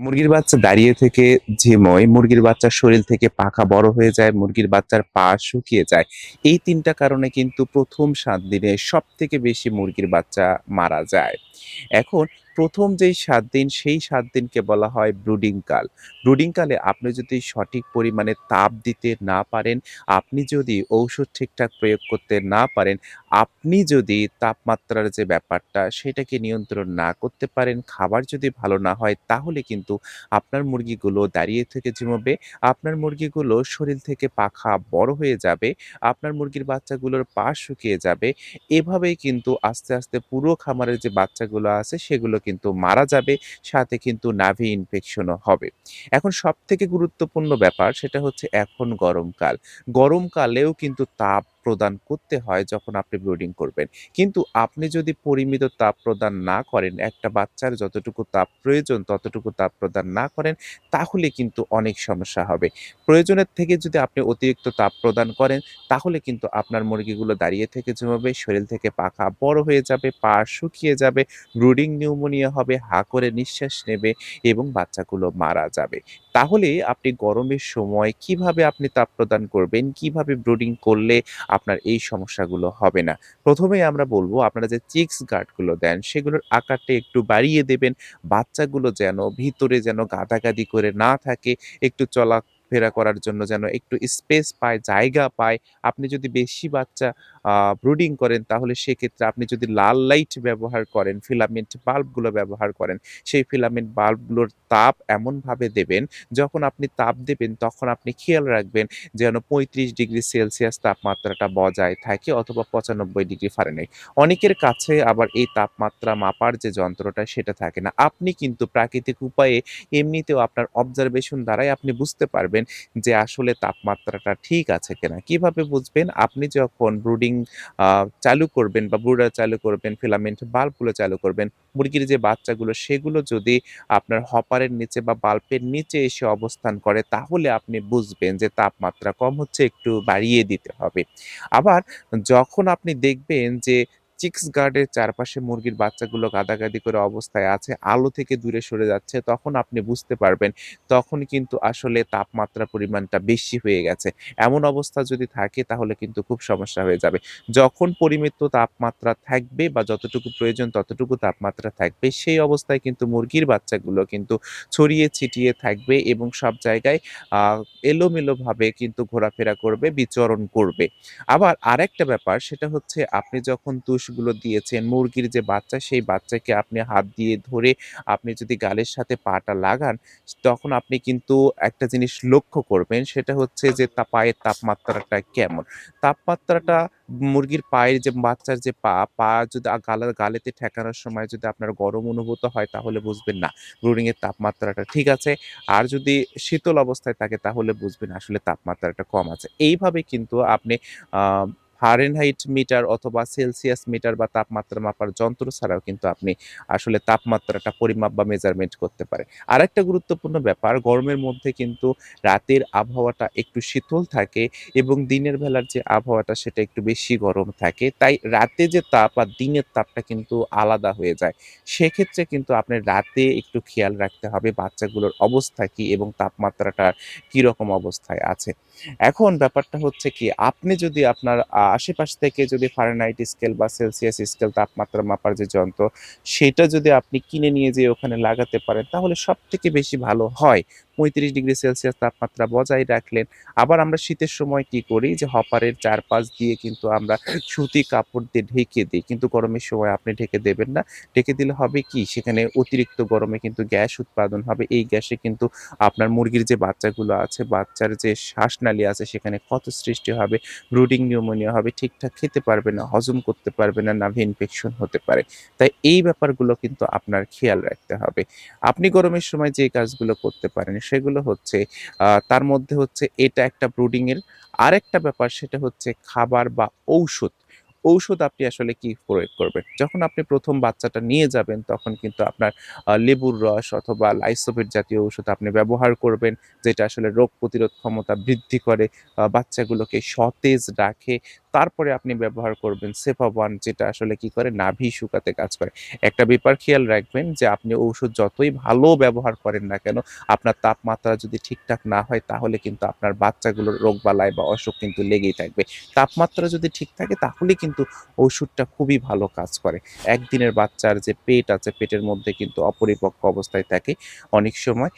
মুরগির বাচ্চা দাঁড়িয়ে থেকে ঝিমোয়, মুরগির বাচ্চার শরীর থেকে পাখা বড় হয়ে যায়, মুরগির বাচ্চার পা শুকিয়ে যায়। এই তিনটা কারণে কিন্তু ১ম ৭ দিনে সব থেকে বেশি মুরগির বাচ্চা মারা যায়। এখন ১ম যেই সাত দিন সেই সাত দিনকে বলা হয় ব্রুডিং কাল। ব্রুডিং কালে আপনি যদি সঠিক পরিমাণে তাপ দিতে না পারেন, আপনি যদি ঔষধ ঠিকঠাক প্রয়োগ করতে না পারেন, আপনি যদি তাপমাত্রার যে ব্যাপারটা সেটাকে নিয়ন্ত্রণ না করতে পারেন, খাবার যদি ভালো না হয় তাহলে কিন্তু আপনার মুরগিগুলো দাঁড়িয়ে থেকে ঝিমোবে, আপনার মুরগিগুলো শরীর থেকে পাখা বড় হয়ে যাবে, আপনার মুরগির বাচ্চাগুলোর পা শুকিয়ে যাবে। এভাবেই কিন্তু আস্তে, আস্তে পুরো খামারের যে বাচ্চাগুলো আছে সেগুলো কিন্তু মারা যাবে, সাথে কিন্তু নাভি ইনফেকশনও হবে। এখন সব থেকে গুরুত্বপূর্ণ ব্যাপার সেটা হচ্ছে এখন গরমকাল। গরমকালেও কিন্তু তাপ প্রদান করতে হয় যখন আপনি ব্রুডিং করবেন। কিন্তু আপনি যদি পরিমিত তাপ প্রদান না করেন, একটা বাচ্চার যতটুকু তাপ প্রয়োজন ততটুকু তাপ প্রদান না করেন, তাহলে কিন্তু অনেক সমস্যা হবে। প্রয়োজনের থেকে যদি আপনি অতিরিক্ত তাপ প্রদান করেন, তাহলে কিন্তু আপনার মুরগিগুলো দাঁড়িয়ে থেকে ঝিমাবে, শরীর থেকে পাখা বড় হয়ে যাবে, পা শুকিয়ে যাবে, ব্রুডিং নিউমোনিয়া হবে, হা করে নিঃশ্বাস নেবে এবং বাচ্চাগুলো মারা যাবে। তাহলে আপনি গরমের সময় কীভাবে আপনি তাপ প্রদান করবেন, কীভাবে ব্রুডিং করলে আপনার এই সমস্যাগুলো হবে না? প্রথমেই আমরা বলব আপনারা যে চিক্স গার্ডগুলো দেন সেগুলোর আকারটা একটু বাড়িয়ে দেবেন। বাচ্চাগুলো যেন ভিতরে যেন গাদাগাদি করে না থাকে, একটু চলা ফেরা করার জন্য যেন একটু স্পেস পায়, জায়গা পায়। আপনি যদি বেশি বাচ্চা ব্রুডিং করেন তাহলে সেক্ষেত্রে আপনি যদি লাল লাইট ব্যবহার করেন, ফিলামেন্ট বাল্বগুলো ব্যবহার করেন, সেই ফিলামেন্ট বাল্বগুলোর তাপ এমনভাবে দেবেন, যখন আপনি তাপ দেবেন তখন আপনি খেয়াল রাখবেন যেন ৩৫ ডিগ্রি সেলসিয়াস তাপমাত্রাটা বজায় থাকে অথবা ৯৫ ডিগ্রি ফারেনহাইট। অনেকের কাছে আবার এই তাপমাত্রা মাপার যে যন্ত্রটা সেটা থাকে না। আপনি কিন্তু প্রাকৃতিক উপায়ে এমনিতেও আপনার অবজারভেশন দ্বারাই আপনি বুঝতে পারবেন যে আসলে তাপমাত্রাটা ঠিক আছে কিনা। কীভাবে বুঝবেন? আপনি যখন ব্রুডিং চালু করবেন বা ব্রুডার চালু করবেন, ফিলামেন্ট বাল্বগুলো চালু করবেন, মুরগির যে বাচ্চাগুলো সেগুলো যদি আপনার হপারের নিচে বা বাল্বের নিচে এসে অবস্থান করে তাহলে আপনি বুঝবেন যে তাপমাত্রা কম হচ্ছে, একটু বাড়িয়ে দিতে হবে। আবার যখন আপনি দেখবেন যে চিক্স গার্ডের চারপাশে মুরগির বাচ্চাগুলো গাদাগাদি করে অবস্থায় আছে, আলো থেকে দূরে সরে যাচ্ছে, তখন আপনি বুঝতে পারবেন তখন কিন্তু আসলে তাপমাত্রার পরিমাণটা বেশি হয়ে গেছে। এমন অবস্থা যদি থাকে তাহলে কিন্তু খুব সমস্যা হয়ে যাবে। যখন পরিমিত তাপমাত্রা থাকবে বা যতটুকু প্রয়োজন ততটুকু তাপমাত্রা থাকবে, সেই অবস্থায় কিন্তু মুরগির বাচ্চাগুলো কিন্তু ছড়িয়ে ছিটিয়ে থাকবে এবং সব জায়গায় এলোমেলোভাবে কিন্তু ঘোরাফেরা করবে, বিচরণ করবে। আবার আরেকটা ব্যাপার সেটা হচ্ছে আপনি যখন তুষগুলো দিয়েছেন, মুরগির যে বাচ্চা সেই বাচ্চাকে আপনি হাত দিয়ে ধরে আপনি যদি গালের সাথে পাটা লাগান, তখন আপনি কিন্তু একটা জিনিস লক্ষ্য করবেন সেটা হচ্ছে যে তা পায়ের তাপমাত্রাটা কেমন। তাপমাত্রাটা মুরগির পায়ের যে বাচ্চার যে পা, পা যদি গালার গালেতে ঠেকানোর সময় যদি আপনার গরম অনুভূত হয় তাহলে বুঝবেন না, ব্রুডিং এর তাপমাত্রাটা ঠিক আছে। আর যদি শীতল অবস্থায় থাকে তাহলে বুঝবেন আসলে তাপমাত্রাটা কম আছে। এইভাবে কিন্তু আপনি ফারেনহাইট মিটার অথবা সেলসিয়াস মিটার বা তাপমাত্রা মাপার যন্ত্র ছাড়াও কিন্তু আপনি আসলে তাপমাত্রাটা পরিমাপ বা মেজারমেন্ট করতে পারে আর একটা গুরুত্বপূর্ণ ব্যাপার, গরমের মধ্যে কিন্তু রাতের আবহাওয়াটা একটু শীতল থাকে এবং দিনের বেলার যে আবহাওয়াটা সেটা একটু বেশি গরম থাকে। তাই রাতে যে তাপ আর দিনের তাপটা কিন্তু আলাদা হয়ে যায়। সেক্ষেত্রে কিন্তু আপনার রাতে একটু খেয়াল রাখতে হবে বাচ্চাগুলোর অবস্থা কি এবং তাপমাত্রাটা কীরকম অবস্থায় আছে। এখন ব্যাপারটা হচ্ছে কি, আপনি যদি আপনার আশেপাশ থেকে যদি ফারেনহাইট স্কেল বা সেলসিয়াস স্কেল তাপমাত্রা মাপার যে যন্ত্র, সেটা যদি আপনি কিনে নিয়ে যেয়ে ওখানে লাগাতে পারেন তাহলে সব থেকে বেশি ভালো হয়। ৩৫ ডিগ্রি সেলসিয়াস তাপমাত্রা বজায় রাখলেন। আবার আমরা শীতের সময় কি করি যে হপারের চারপাশ দিয়ে কিন্তু আমরা সুতি কাপড় দিয়ে ঢেকে দিই কিন্তু গরমের সময় আপনি ঢেকে দেবেন না। ঢেকে দিলে হবে কি সেখানে অতিরিক্ত গরমে কিন্তু গ্যাস উৎপাদন হবে। এই গ্যাসে কিন্তু আপনার মুরগির যে বাচ্চাগুলো আছে, বাচ্চার যে শ্বাসনালী আছে সেখানে ক্ষত সৃষ্টি হবে, ব্রুডিং নিউমোনিয়া হবে, ঠিকঠাক খেতে পারবে না, হজম করতে পারবে না, নাভি ইনফেকশন হতে পারে। তাই এই ব্যাপারগুলো কিন্তু আপনার খেয়াল রাখতে হবে। আপনি গরমের সময় যে কাজগুলো করতে পারেন সেগুলো হচ্ছে তার মধ্যে হচ্ছে এটা একটা ব্রুডিংয়ের। আরেকটা ব্যাপার সেটা হচ্ছে খাবার বা ঔষধ। ঔষধ আপনি আসলে কি প্রয়োগ করবেন? যখন আপনি প্রথম বাচ্চাটা নিয়ে যাবেন তখন কিন্তু আপনার লেবুর রস অথবা লাইসোভেট জাতীয় ঔষধ আপনি ব্যবহার করবেন, যেটা আসলে রোগ প্রতিরোধ ক্ষমতা বৃদ্ধি করে, বাচ্চাগুলোকে সতেজ রাখে। তারপরে আপনি ব্যবহার করবেন সেফা ওয়ান যেটা আসলে কি করে? নাভি শুকাতে কাজ করে। একটা ব্যাপার খেয়াল রাখবেন যে আপনি ঔষধ যতই ভালো ব্যবহার করেন না কেন, আপনার তাপমাত্রা যদি ঠিকঠাক না হয়, তাহলে কিন্তু আপনার বাচ্চাগুলোর রোগবালাই বা অসুখ কিন্তু লেগেই থাকবে। তাপমাত্রা যদি ঠিক থাকে, তাহলে কিন্তু ওষুধটা খুবই ভালো কাজ করে। একদিনের বাচ্চার যে পেট আছে, পেটের মধ্যে কিন্তু অপরিপক্ক অবস্থায় থাকে অনেক সময়।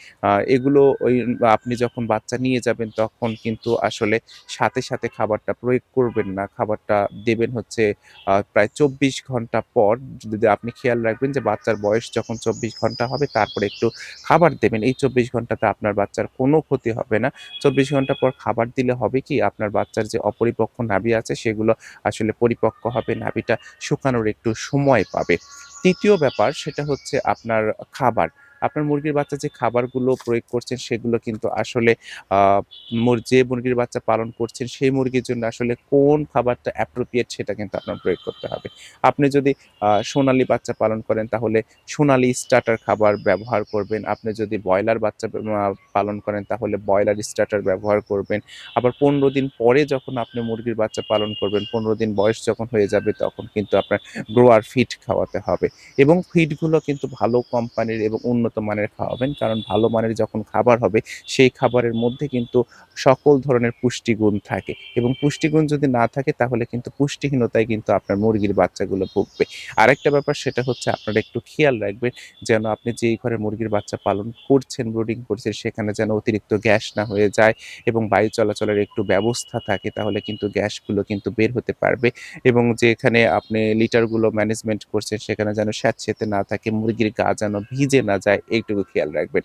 এগুলো ওই আপনি যখন বাচ্চা নিয়ে যাবেন, তখন কিন্তু আসলে সাথে সাথে খাবারটা প্রয়োগ করবেন না। খাবারটা দেবেন হচ্ছে প্রায় চব্বিশ ঘণ্টা পর। যদি আপনি খেয়াল রাখবেন যে বাচ্চার বয়স যখন চব্বিশ ঘণ্টা হবে, তারপরে একটু খাবার দেবেন। এই চব্বিশ ঘন্টাতে আপনার বাচ্চার কোনো ক্ষতি হবে না। চব্বিশ ঘণ্টা পর খাবার দিলে হবে কি, আপনার বাচ্চার যে অপরিপক্ক নাভি আছে, সেগুলো আসলে পরিপক্ক হবে। নাভিটা শুকানোর একটু সময় পাবে। তৃতীয় ব্যাপার, সেটা হচ্ছে আপনার খাবার। আপনার মুরগির বাচ্চা যে খাবারগুলো প্রয়োগ করছেন সেগুলো কিন্তু আসলে যে মুরগির বাচ্চা পালন করছেন সেই মুরগির জন্য আসলে কোন খাবারটা অ্যাপ্রোপ্রিয়েট সেটা কিন্তু আপনার প্রয়োগ করতে হবে। আপনি যদি সোনালি বাচ্চা পালন করেন তাহলে সোনালি স্টার্টার খাবার ব্যবহার করবেন। আপনি যদি ব্রয়লার বাচ্চা পালন করেন তাহলে ব্রয়লার স্টার্টার ব্যবহার করবেন। আবার পনেরো দিন পরে যখন আপনি মুরগির বাচ্চা পালন করবেন, পনেরো দিন বয়স যখন হয়ে যাবে তখন কিন্তু আপনার গ্রোয়ার ফিড খাওয়াতে হবে। এবং ফিডগুলো কিন্তু ভালো কোম্পানির এবং উন্নত মানের খাওয়াবেন। কারণ ভালো মানের যখন খাবার হবে, সেই খাবারের মধ্যে কিন্তু সকল ধরনের পুষ্টিগুণ থাকে। এবং পুষ্টিগুণ যদি না থাকে, তাহলে কিন্তু পুষ্টিহীনতায় কিন্তু আপনার মুরগির বাচ্চাগুলো ভুগবে। আরেকটা ব্যাপার সেটা হচ্ছে, আপনারা একটু খেয়াল রাখবেন, যেন আপনি যেই ঘরে মুরগির বাচ্চা পালন করছেন, ব্রুডিং করছেন, সেখানে যেন অতিরিক্ত গ্যাস না হয়ে যায় এবং বায়ু চলাচলের একটু ব্যবস্থা থাকে, তাহলে কিন্তু গ্যাসগুলো কিন্তু বের হতে পারবে। এবং যেখানে আপনি লিটারগুলো ম্যানেজমেন্ট করছেন, সেখানে যেন স্যাঁতসেঁতে না থাকে, মুরগির গা যেন ভিজে না যায় এইটুকু খেয়াল রাখবেন।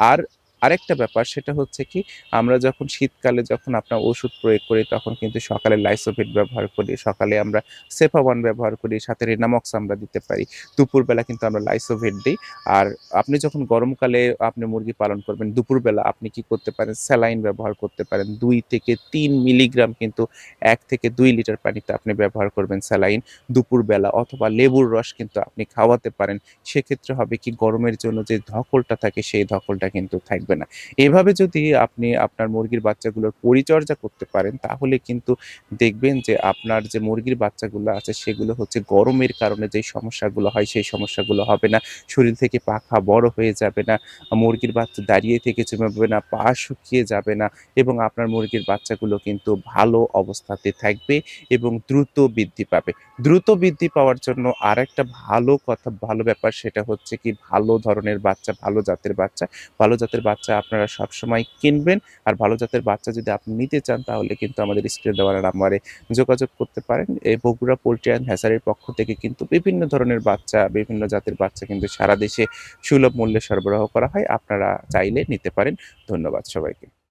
আর আরেকটা ব্যাপার সেটা হচ্ছে কি, আমরা যখন শীতকালে যখন আপনার ওষুধ প্রয়োগ করি তখন কিন্তু সকালে লাইসোভিট ব্যবহার করি, সকালে আমরা সেফাওয়ান ব্যবহার করি, সাথে রেনামক্স আমরা দিতে পারি। দুপুরবেলা কিন্তু আমরা লাইসোভিট দিই। আর আপনি যখন গরমকালে আপনি মুরগি পালন করবেন, দুপুরবেলা আপনি কি করতে পারেন? স্যালাইন ব্যবহার করতে পারেন। দুই থেকে তিন মিলিগ্রাম কিন্তু এক থেকে দুই লিটার পানিতে আপনি ব্যবহার করবেন স্যালাইন দুপুরবেলা অথবা লেবুর রস কিন্তু আপনি খাওয়াতে পারেন। সেক্ষেত্রে হবে কি, গরমের জন্য যে ধকলটা থাকে, সেই ধকলটা কিন্তু থাকবে। না। এভাবে যদি আপনি আপনার মুরগির বাচ্চাগুলোর পরিচর্যা করতে পারেন, তাহলে কিন্তু দেখবেন যে আপনার যে মুরগির বাচ্চাগুলো আছে, সেগুলো হচ্ছে গরমের কারণে যে সমস্যাগুলো হয়, সেই সমস্যাগুলো হবে না। শরীর থেকে পাখা বড় হয়ে যাবে না, মুরগির বাচ্চা দাঁড়িয়ে থেকে জমে না, পা শুকিয়ে যাবে না এবং আপনার মুরগির বাচ্চাগুলো কিন্তু ভালো অবস্থাতে থাকবে এবং দ্রুত বৃদ্ধি পাবে। দ্রুত বৃদ্ধি পাওয়ার জন্য আরেকটা ভালো কথা, ভালো ব্যাপার সেটা হচ্ছে কি, ভালো ধরনের বাচ্চা, ভালো জাতের বাচ্চা, ভালো জাতের বাচ্চা আপনারা সবসময় কিনবেন। আর ভালো জাতের বাচ্চা যদি আপনি নিতে চান, তাহলে কিন্তু আমাদের স্ক্রিনে দেওয়ার নাম্বারে যোগাযোগ করতে পারেন। এই বগুড়া পোলট্রি অ্যান্ড হ্যাসারির পক্ষ থেকে কিন্তু বিভিন্ন ধরনের বাচ্চা, বিভিন্ন জাতের বাচ্চা কিন্তু সারা দেশে সুলভ মূল্যে সরবরাহ করা হয়। আপনারা চাইলে নিতে পারেন। ধন্যবাদ সবাইকে।